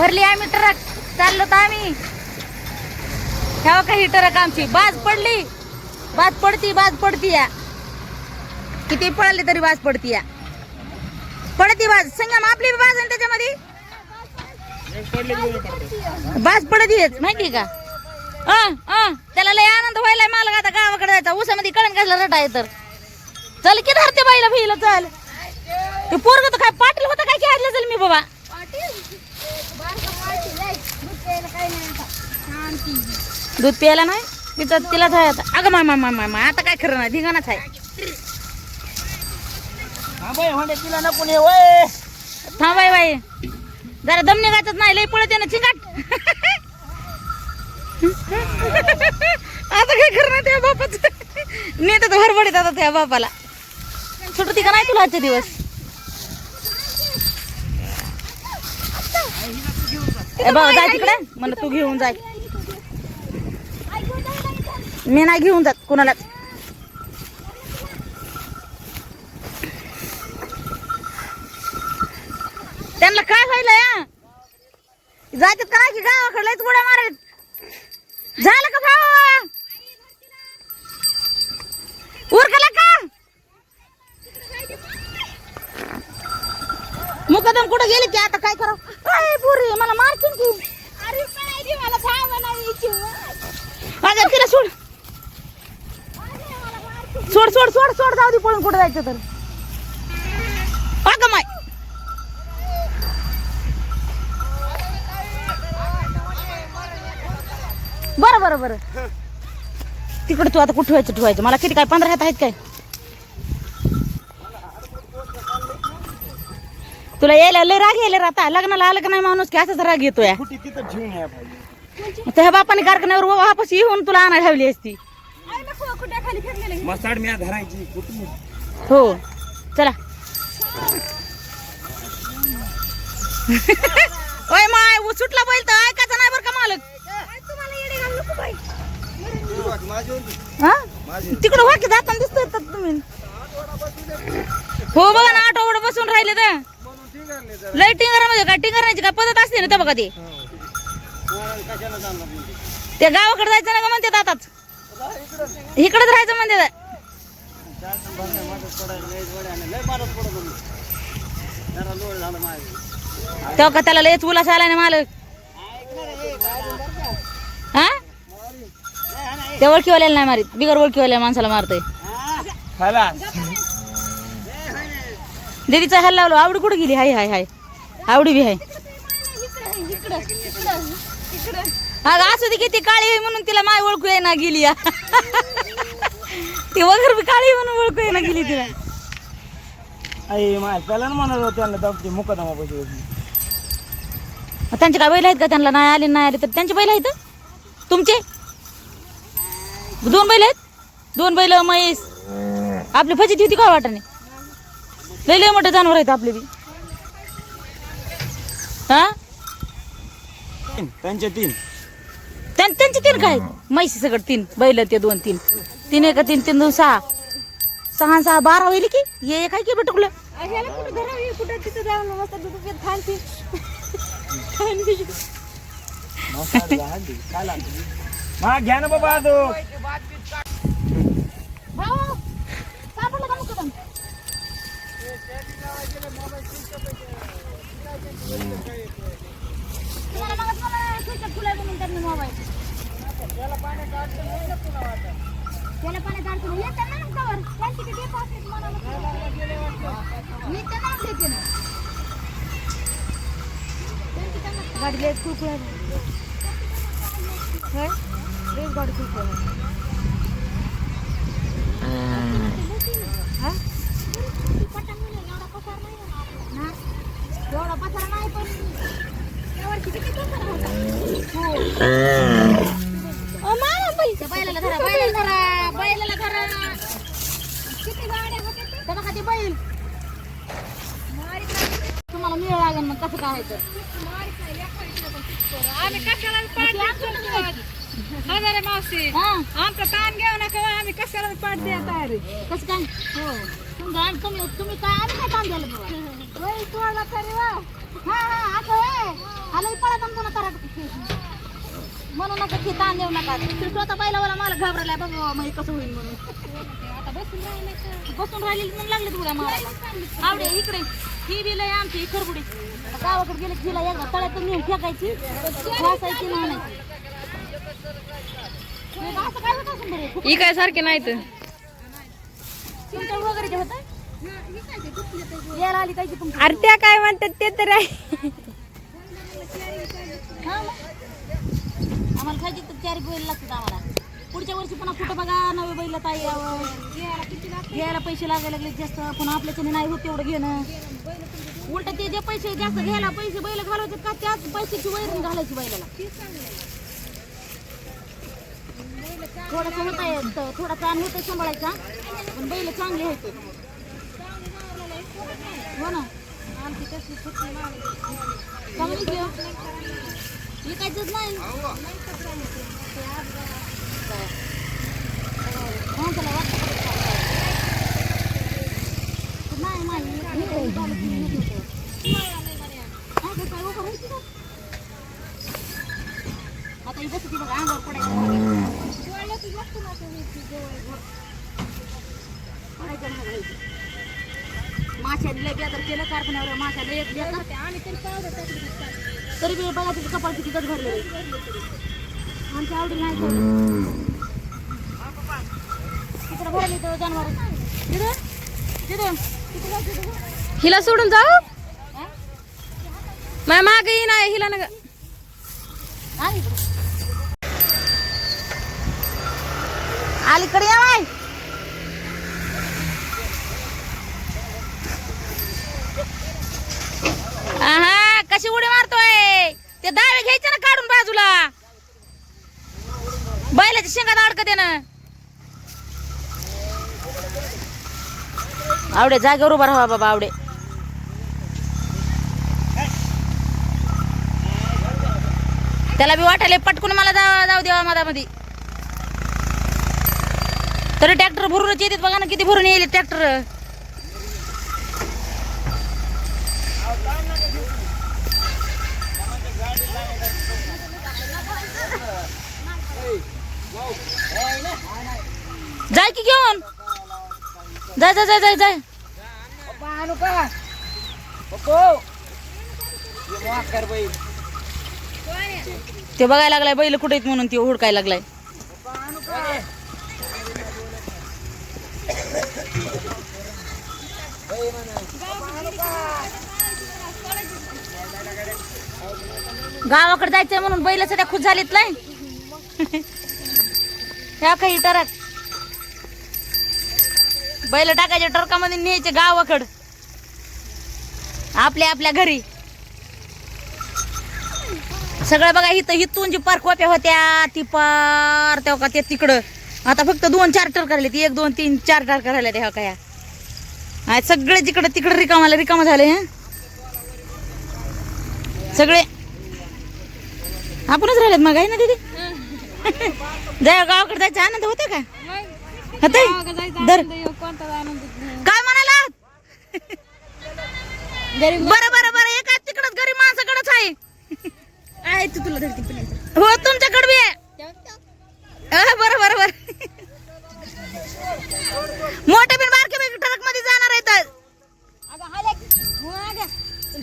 भरली आम्ही ट्रक. चाललो तर आम्ही. ठेवा काही ट्रक आमची? बाज पडली. बाज पडती बाज पडती या. किती पळाली तरी बाज पडती या. पडती बाज. संगम आपली बाज आणि त्याच्यामध्ये? बाज पडत माहिती का? अ त्याला लय आनंद व्हायला मला आता गावाकडे जायचा. ऊसामध्ये कळण कसला रटाय तर. चल की धरते बाईला भिला चल. ते पोरग तर काय पाटील होतं काय की चल मी बाबा. दूध प्यायला नाही? तिथं तिला जाय आता. अगं मामा मामा मामा आता काय खरं नाही. धिंगाणाच आहे. तिला नको थांबाय बाई जरा दम निघायचंच नाही. लई पळत ना चिंगाट. आता काय नाही त्या बापाच. नेत तर हरबडीत आता त्या बापाला. सुटती का नाही तुला आजचे दिवस? ए बाबा जाय तिकडे. मला तू घेऊन जाय. मी नाही घेऊन जात कोणाला. त्यांना काय व्हायला या जायचं का नाही की गावाकडलाच उड्या मारत झालं का भाऊ उरकला का? मुकदम कुठं गेले की आता काय करावं? काय पुरी? मला मारते की अगं तिला सोड सोड सोड सोड जाऊ दे पळून कुठं जायचं तर. अगं माय. बरं बरं बरं. तिकडे तू आता कुठं ठेवायचं ठेवायचं? मला किती काय पंधरा हात आहेत काय? तुला यायला लय राग यायला राहता. लग्नाला आलं का नाही माणूस की असंच राग येतो या कुठे तिथं ठेवून या पाहिजे त्या बापाने कारखान्यावर वापस येऊन तुला आणा ठेवली असती. मसाड म्या धरायची कुठून हो चला. ओय माय उ सुटला बैल तर ऐकायचं नाही बरं का मालक. हा? तिकडं वाकी जाताना दिसतोय तुम्ही. हो बघा ना वर बसून राहिले तर. लय टिंगरामध्ये काय? टिंगरण्याची काय पद्धत असते ना त्या बघा ते. ते गावाकडे जायचं ना का म्हणते आताच इकडेच राहायचं म्हणते तेव्हा का त्याला लयच उलास आला ना मालक. हा? ते ओळखीवाल्याला नाही मारित. बिगर ओळखीवाल्या माणसाला मारतोय. दीदीचा हल्ला लावलो. आवडी कुठे गेली? हाय हाय हाय. आवडी बी हाय. अगं असू दे किती काळी आहे म्हणून तिला माय ओळखू येईना गेली. या. ती वगैरे बी काळी आहे म्हणून ओळखू येईना गेली तिला. आई माय त्याला ना म्हणत होतं त्यांना दाबते मुकदमा पैसे मग त्यांचे काय बैल आहेत का? त्यांना नाही आले नाही आले तर त्यांचे बैल आहेत? तुमचे? दोन बैल आहेत? दोन बैल म्हैस आपली फजिती होती का वाटाने लय लय मोठे जनावर आहेत आपले बी. हा? तीन त्यांचे तीन. त्यां- त्यांचे तीन काय? म्हैसी सगळं तीन बैल ते दोन तीन. तीन एका तीन तीन दोन सहा. सहा आणि सहा बारा होईल की? ये काय की बटुकलं धरा. किती गाड्या होत्या ते? त्या बघा ते बैल. तुम्हाला मिळ लागेल मग कसं करायचं आम्ही कशाला मग पाठ ते आमच्याकडे द्यायची. हजारे मावशी. हा, आमचा ताण घेऊ नका आम्ही. कशाला पाठ द्या तयारी कसं काय? हो. तुमचं आम्ही तुम्ही तुम्ही काय आम्ही काय काम द्यायला बाबा बाई तोडला तरी वा. हा हा असं आहे. आलं पळत आणि पुन्हा करा म्हणू नका की ताण देऊ नका. ते स्वतः पाहिलं मला मला घाबरलाय बघ म्हणजे कसं होईल म्हणून. आता बसून राहिले बसून राहिली मग लागले तुला मारायला. आवडे इकडे. ही बिल आहे आमची खरबुडी. गावाकडे गेले हिला एकदा तळ्यात नेऊन फेकायची. वासायची नाही. हे काय सारखे नाही तर तुमच्या वगैरे जे होतं? यायला आली काय की तुमची. अरे त्या काय म्हणतात ते तर आहे. आम्हाला खायची तर चार बैल लागतात आम्हाला. पुढच्या वर्षी पुन्हा कुठं बघा नवे बैल ताई यावं. घ्यायला पैसे लागायला लागले जास्त. पुन्हा आपल्याच्याने नाही होत तेवढं घेणं. उलट ते जे पैसे जास्त घ्यायला पैसे बैल घालवतात का त्याच पैशाची वैरण घालायची बैलाला? थोडस होत आहे थोडा ताण होत सांभाळायचा. पण बैल चांगले होते. हो ना? आमची चांगली घेऊ विकायचंच नाही हा, त्याला वाटतं का ते चालतंय. नाही, नाही, हे झालं की नाही होतं. हा, ते काय उभं राहायचं का? आता ही बसती बघा अंगावर पडायचं पडायचं नाही राहायचं. माशाने लय बेदर केलं कारखान्यावर एक तरी बी बघा तिचं कपाळ किती भरले आमच्या आवडी नाही. तिकडं भरले तो जनावर तिथं तिथं. हिला सोडून जाऊ? माझ्या मागे येईन आहे हिला नका आली इकडं. अलीकडे या बाय आहा कशी उडी मारतोय ते दावे घ्यायचे ना काढून बाजूला. बैलाच्या शेंगात अडकत ना. आवडे जागेवर उभा राहा बाबा आवडे. त्याला बी वाटायला पटकून मला जाऊ जाऊ देवा मधामध्ये. तरी ट्रॅक्टर भरूनच येतात बघा ना किती भरून येईल ट्रॅक्टर जाय की घेऊन? जाय जाय जाय जाय जाय. आणू का ते बघायला लागलाय बैल कुठे आहेत म्हणून ते हुडकायला लागलाय. गावाकडे जायचंय म्हणून बैल सध्या खुश झालीत नाही. ह्या काही टरक बैल टाकायचे टरकामध्ये न्यायचे गावाकड. आपल्या आपल्या घरी. सगळं बघा इथं इथून जी पार कोप्या होत्या ती पार तेव्हा का ते तिकडं. आता फक्त दोन चार टर्क करायला ती. एक दोन तीन चार टर्क करायला तेव्हा काय सगळे जिकडं तिकडं रिकामाला रिकामा झाले हं? सगळे. आपणच राहिलेत मग आहे ना दीदी? जाय गावाकडे जायचं आनंद होते का? होते दर काय म्हणाला? बरं बरं बरं एका तिकडच गरीब माणसाकडेच आहे. आहे तू तुला धरती पण हो तुमच्याकडे बी आहे. बरं बरं बरं. मोठे बिन बारके बिन ट्रकमध्ये जाणार आहेत.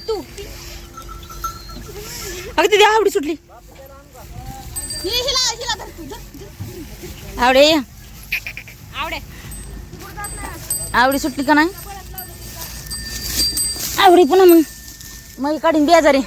तू. अगदी आवडी सुटली हिला हिला धर तू धर. आवडे. आवडे. आवडी सुटली का नाही? आवडी पुन्हा मग. मग काढीन बेजारी